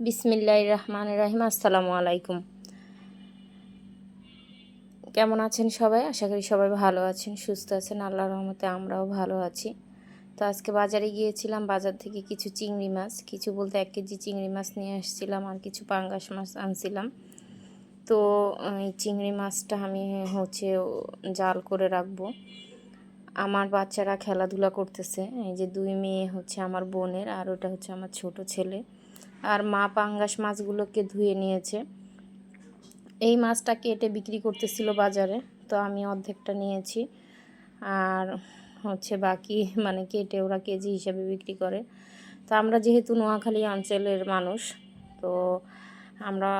বিসমিল্লাহ রহমান রাহিম। আসসালামু আলাইকুম। কেমন আছেন সবাই? আশা করি সবাই ভালো আছেন, সুস্থ আছেন। আল্লাহ রহমতে আমরাও ভালো আছি। তো আজকে বাজারে গিয়েছিলাম, বাজার থেকে কিছু চিংড়ি মাছ, কিছু বলতে এক কেজি চিংড়ি মাছ নিয়ে আসছিলাম আর কিছু পাঙ্গাস মাছ আনছিলাম। তো, এই চিংড়ি মাছটা আমি হচ্ছে জাল করে রাখব। আমার বাচ্চারা খেলাধুলা করতেছে, এই যে দুই মেয়ে হচ্ছে আমার বোনের আর ওটা হচ্ছে আমার ছোট ছেলে। আর মা পাঙ্গাস মাছগুলোকে ধুয়ে নিয়েছে। এই মাছটা কেটে বিক্রি করতেছিল বাজারে, তো আমি অর্ধেকটা নিয়েছি। আর হচ্ছে বাকি মানে কেটে ওরা কেজি হিসাবে বিক্রি করে। তো আমরা যেহেতু নোয়াখালী অঞ্চলের মানুষ, তো আমরা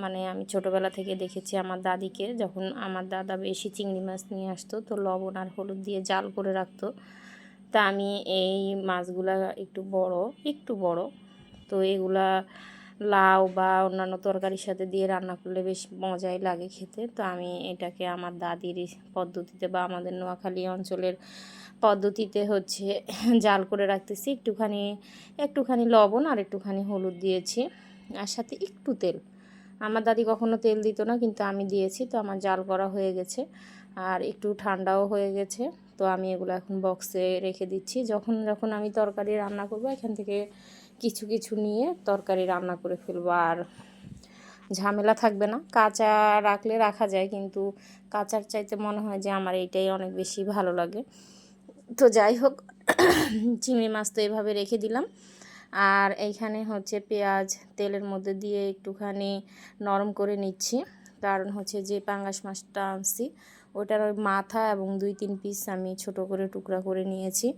মানে আমি ছোটোবেলা থেকে দেখেছি আমার দাদিকে, যখন আমার দাদা বেশি চিংড়ি মাছ নিয়ে আসতো, তো লবণ আর হলুদ দিয়ে জাল করে রাখতো। তা আমি এই মাছগুলা একটু বড় একটু বড় তো এগুলা লাউ বা অন্যান্য তরকারির সাথে দিয়ে রান্না করলে বেশ মজাই লাগে খেতে। তো আমি এটাকে আমার দাদির পদ্ধতিতে বা আমাদের নোয়াখালী অঞ্চলের পদ্ধতিতে হচ্ছে জাল করে রাখতেছি। একটুখানি একটুখানি লবণ আর একটুখানি হলুদ দিয়েছি আর সাথে একটু তেল। আমার দাদি কখনো তেল দিত না, কিন্তু আমি দিয়েছি, তো আমার জাল করা হয়ে গেছে আর একটু ঠান্ডাও হয়ে গেছে। তো আমি এগুলো এখন বক্সে রেখে দিচ্ছি। যখন যখন আমি তরকারি রান্না করব, এখান থেকে কিছু কিছু নিয়ে তরকারি রান্না করে ফেলব। আর ঝামেলা থাকবে না। কাঁচা রাখলে রাখা যায়, কিন্তু কাঁচার চাইতে মনে হয় যে আমার এইটাই অনেক বেশি ভালো লাগে। তো যাই হোক, চিংড়ি মাছ তো এভাবে রেখে দিলাম। আর এইখানে হচ্ছে পেঁয়াজ তেলের মধ্যে দিয়ে একটুখানি নরম করে নিচ্ছি। কারণ হচ্ছে যে পাঙ্গাস মাছটা আনছি ওটার ওই মাথা এবং দুই, তিন পিস আমি ছোট করে টুকরা করে নিয়েছি।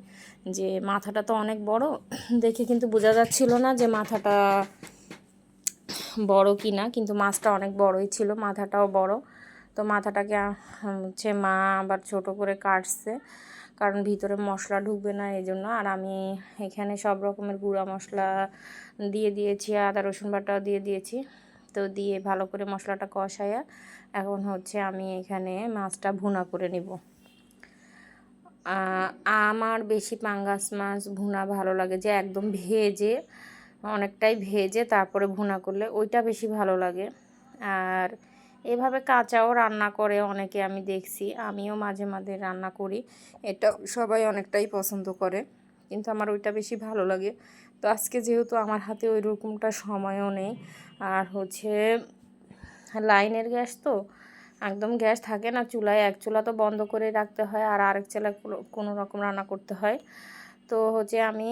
যে মাথাটা তো অনেক বড়, দেখে কিন্তু বোঝা যাচ্ছিল না যে মাথাটা বড় কি না কিন্তু মাছটা অনেক বড়ই ছিল, মাথাটাও বড়। তো মাথাটাকে হচ্ছে মা আবার ছোট করে কাটছে, কারণ ভিতরে মশলা ঢুকবে না এই জন্য আর আমি এখানে সব রকমের গুঁড়া মশলা দিয়ে দিয়েছি, আদা, রসুন বাটাও দিয়ে দিয়েছি। তো দিয়ে ভালো করে মশলাটা কষাইয়া এখন হচ্ছে আমি এখানে মাছটা ভুনা করে নিব। আমার বেশি পাঙ্গাস মাছ ভুনা ভালো লাগে যে একদম ভেজে, অনেকটাই ভেজে তারপরে ভুনা করলে ওইটা বেশি ভালো লাগে। আর এভাবে কাঁচাও রান্না করে অনেকে আমি দেখছি, আমিও মাঝে মাঝে রান্না করি এটা সবাই অনেকটাই পছন্দ করে। কিন্তু আমার ওইটা বেশি ভালো লাগে। তো আজকে যেহেতু আমার হাতে ওই রকমটা সময়ও নেই, আর হচ্ছে লাইনের গ্যাস তো একদম গ্যাস থাকে না চুলায়, এক চুলা তো বন্ধ করে রাখতে হয় আর আরেক চুলা কোনো রকম রান্না করতে হয়। তো হচ্ছে আমি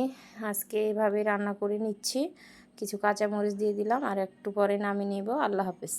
আজকে এইভাবে রান্না করে নিচ্ছি। কিছু কাঁচামরিচ দিয়ে দিলাম আর একটু পরে নামিয়ে নেব। আল্লাহ হাফেজ।